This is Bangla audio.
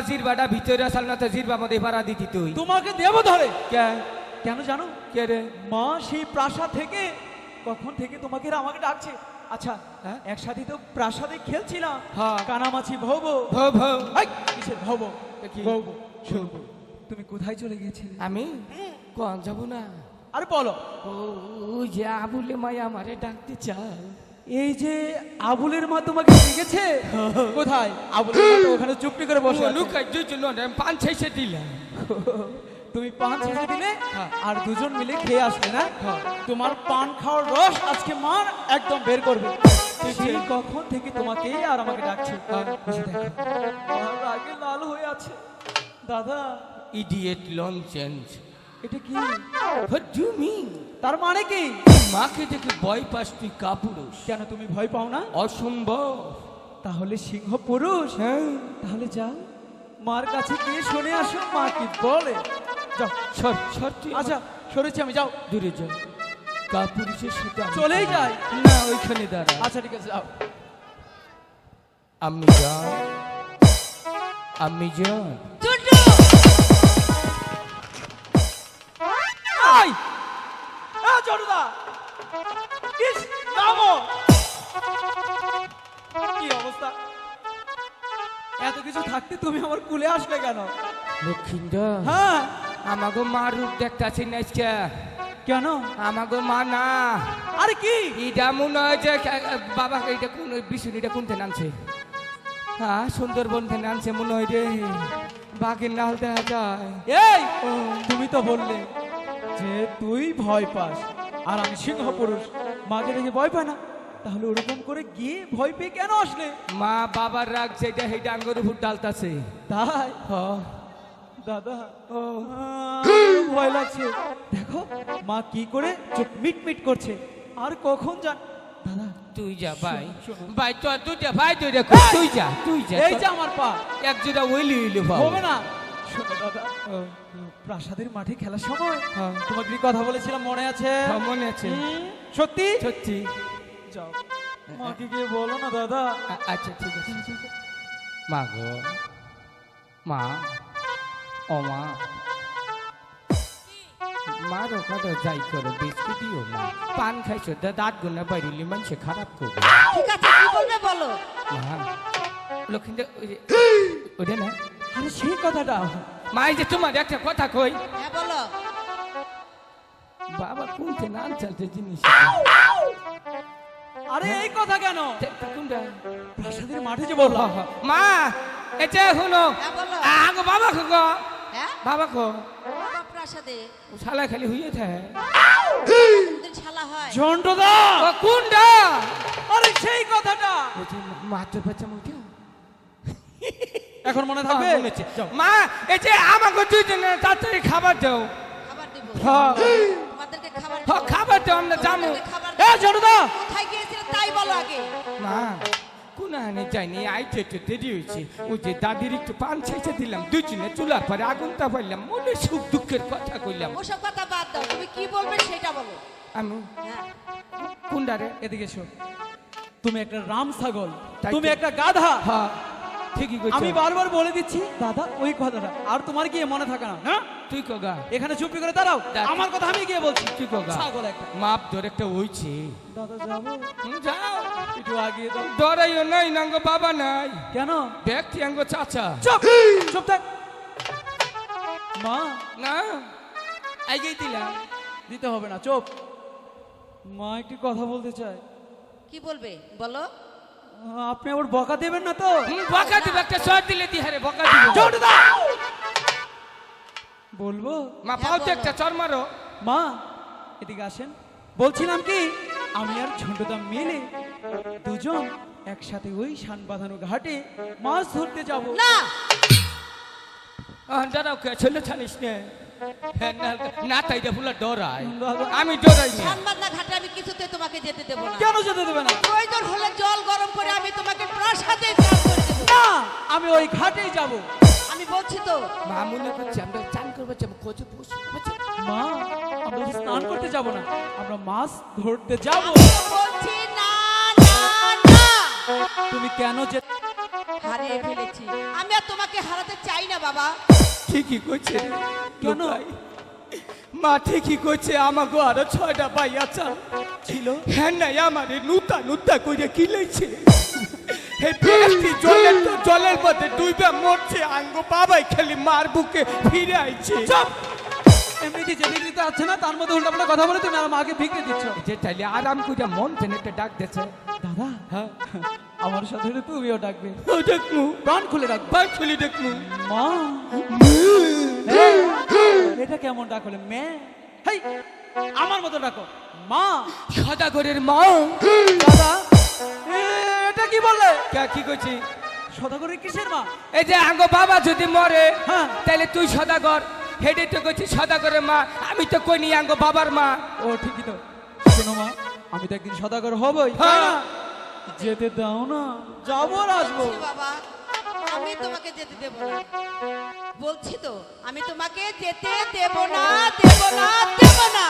বালা জিরবাটা ভিতরে আসাল না তো জিরবা মধ্যে ভাড়া দিতি তুই। তোমাকে দেব ধরে। কে? কেন জানো? কে রে? মা সেই প্রাসাদ থেকে কখন থেকে তোমাকে আমাকে ডাকছে। আচ্ছা হ্যাঁ? একসাথে তো প্রাসাদে খেলছিলাম। হ্যাঁ। কানামাছি ভব। ভৌ ভৌ। কিসের ভব? ভব। তুমি কোথায় চলে গিয়েছিলে? আমি? কোন? যাব না। আরে বলো। ও যে আবুলে মায়া আমারে ডাকতে চাও এই যে আবুলের মা তোমাকে ডেকেছে কোথায়? আবুলের মা তো ওখানে চুপটি করে বসে। লুকাই দুজন পান ছেসে দিলাম। তুমি পান ছেড়ে দিলে? আর দুজন মিলে খেয়ে আসলে না? তোমার পান খাওয়ার রস আজকে মার একদম বের করবে। সেই কখন থেকে তোমাকে আর আমাকে ডাকছে? মার রাগে লাল হয়ে আছে। দাদা ইডিয়েট লং চেঞ্জ এটা কি? হোয়াট ডু মিন তার মানে কি? মাকে দেখে ভয় পাস তুই কাপুরুষ। কেন তুমি ভয় পাও না? অসম্ভব। তাহলে সিংহ পুরুষ। হ্যাঁ। তাহলে যাও। মার কাছে গিয়ে শুনে আসো মা কি বলে। যাও। সর সর তুই। আচ্ছা সরেছি আমি যাও। দূরে যা। কাপুরুষের সাথে চলেই যাই। না ওইখানে দাঁড়া। আচ্ছা ঠিক আছে যাও। আমি যান আমি যান জটুদা! ইস, নামো! কি অবস্থা? এত কিছু থাকতে তুমি আমার কুলে আসলে কেন? লক্ষ্মীন্দর হ্যাঁ? আমাগো মা রূপ দেখতাছি না আজকে কেন? আমাগো মা না। আরে কি? এটা মনে হয় যে বাবা এটা কোন বিশুনিটা কোনতে নামছে হ্যাঁ সুন্দরবন থেকে নামছে মনে হয় রে বাঘের নাল দেখা যায়। এই! তুমি তো বললে। যে তুই ভয় পাস। আর আমি সিংহ পুরুষ মাকে দেখে ভয় পায় না। তাহলে ওরকম করে গিয়ে ভয় পেয়ে কেন আসলে? মা বাবার রাগ যেটা সেই ডাঙ্গর উপর ডালতাছে। তাই? হ। দাদা ও। ভয় লাগছে। দেখো মা কি করে চোখ মিট মিট করছে। আর কখন যান? দাদা তুই যা ভাই। ভাই তুই যা ভাই তুই রে তুই যা তুই যা। এই যে আমার পা। এক জোড়া ওইলি ভাও হবে না। শোনো দাদা। প্রাসাদের মাঠে খেলার সময় হ্যাঁ। তোমাকে কি কথা বলেছিলাম? মনে আছে? হ্যাঁ, মনে আছে। সত্যি? সত্যি। যাও। মাকে গিয়ে বলো না দাদা। আচ্ছা ঠিক আছে। মা গো মা ও মা। মারো কাটো যাই করো বিস্কুটিও না পান খাইছো দা দাঁত গুনা বাইরিলি মানুষে খারাপ করবে। ঠিক আছে কি বলবে বলো? মা ওটা না? আরে সেই কথাটা মা এই যে তোমার একটা কথা কই। হ্যাঁ বলো। বাবা কোনতে নাম চালতে জিনিস। আরে এই কথা কেন? কোনটা প্রাসাদের মাঠে যে বললাম। মা এটা শুনো হ্যাঁ বলো। আগো বাবা খো গো। হ্যাঁ? বাবা খো বাবা প্রাসাদে। শালা খালি হইয়ে থাকে। শালা হয়? ঝন্টদা কোনটা আরে সেই কথাটা! মাছের বাচ্চা মুখে এখন মনে থাকবে? যাও। মা এই যে আমাকে দুই দিন তাড়াতাড়ি খাবার দাও। খাবার দিব। হ্যাঁ তোমাদেরকে খাবার দাও আমরা জামু এ কোথায় গিয়েছিলে তাই বলো আগে। মা কোন আনে যাইনি আইতে একটু দেরি হয়েছে। ওই যে দাদির একটু পান ছেঁচে দিলাম দুজনে চুলার পরে আগুনটা পাইলাম মনে সুখ দুঃখের কথা কইলাম। ওসব কথা বাদ দাও তুমি কি বলবে সেটা বলো। আমি? হ্যাঁ। রে এদিকে তুমি একটা রাম ছাগল তুমি একটা গাধা। হ্যাঁ। ঠিকই কইছ। আমি বারবার বলে দিচ্ছি দাদা ওই কথাটা। আর তোমার গিয়ে মনে থাকে না না? তুই কগা? এখানে চুপি করে দাঁড়াও আমার কথা আমি গিয়ে বলছি। তুই কগা? ছাগল একটা। মাপ ধরে একটা হইছে দাদা হুম, যাও। একটু আগিয়ে দাও। ডরাইও নাই নাঙ্গ বাবা নাই। কেন? ব্যক্তি আঙ্গ চাচা। চুপ চুপ থাক। মা। না আইগেই দিলাম। দিতে হবে না চুপ। মা একটি কথা বলতে চাই কি বলবে? বলো। আপনি ওর বকা দেবেন না তো? বকা দিব একটা শর্ট দিলে দি দিহারে বকা দিব। ছোট দা বলব? মা হ্যাঁ, পাও তো একটা চর মারো। মা এদিকে আসেন। বলছিলাম কি আমি আর ঝন্টুদা মিলে দুজন একসাথে ওই শান বাঁধানো ঘাটে মাছ ধরতে যাব। না! আহ, দাঁড়াও কে ছেলে ছানিস নে। হ্যাঁ, না, না তাই যে ফুলা ডরাই আমি ডরাই না। ঘাটে আমি কিছুতে তোমাকে যেতে দেবো না। কেন যেতে দেবে না? প্রয়োজন হলে জল গরম করে আমি তোমাকে প্রাসাদে চান করে দেবো। না আমি ওই ঘাটেই যাব। আমি বলছি তো মা মনে করছে আমরা চান করব যাব কোচে বসে। মা আমরা স্নান করতে যাব না। আমরা মাছ ধরতে যাব। আমি বলছি না না না। তুমি কেন যে হারিয়ে ফেলেছি। আমি আর তোমাকে হারাতে চাই না বাবা। ঠিকই করছে কেন? মাঠে মা ঠিকই করছে? আমাকে আরও ছয়টা ভাই আছে। ছিল। হ্যাঁ নাই আমারে নুতা নুতা করে কিলেছে লেছে জলের তো জলের মধ্যে ডুইবে মরছে। আঙ্গ বাবাই খালি মার বুকে ফিরে আইছে। এমনিতে যে বিক্রিতে আছে না তার মধ্যে উল্টাপাল্টা কথা বলে তুমি আর মাকে ভিক্ষে দিচ্ছ। যে তাইলে আরাম করে মন টেনে একটা ডাক দিছে দাদা হ্যাঁ। আমার সাথে তুমিও ডাকবে। দেখনু প্রাণ খুলে ডাকবে বাই খুলি দেখনু মা। এটা কেমন ডাক হলে? মে। হেই আমার মতো ডাকো। মা। সদাগরের মা। দাদা এটা কি বললে? কে কি করছি সদাগরের কিসের মা? এই যে আঙ্গ বাবা যদি মরে হ্যাঁ। তাহলে তুই সদাগর। হেডে তো করছি করে মা। আমি তো কই আঙ্গো বাবার মা? ও ঠিকই তো। শোনো মা আমি তো একদিন সদাগর হবই। হ্যাঁ। যেতে দাও না। যাব আর আসব। বাবা আমি তোমাকে যেতে দেব না। বলছি তো আমি তোমাকে যেতে দেব না দেব না দেব না।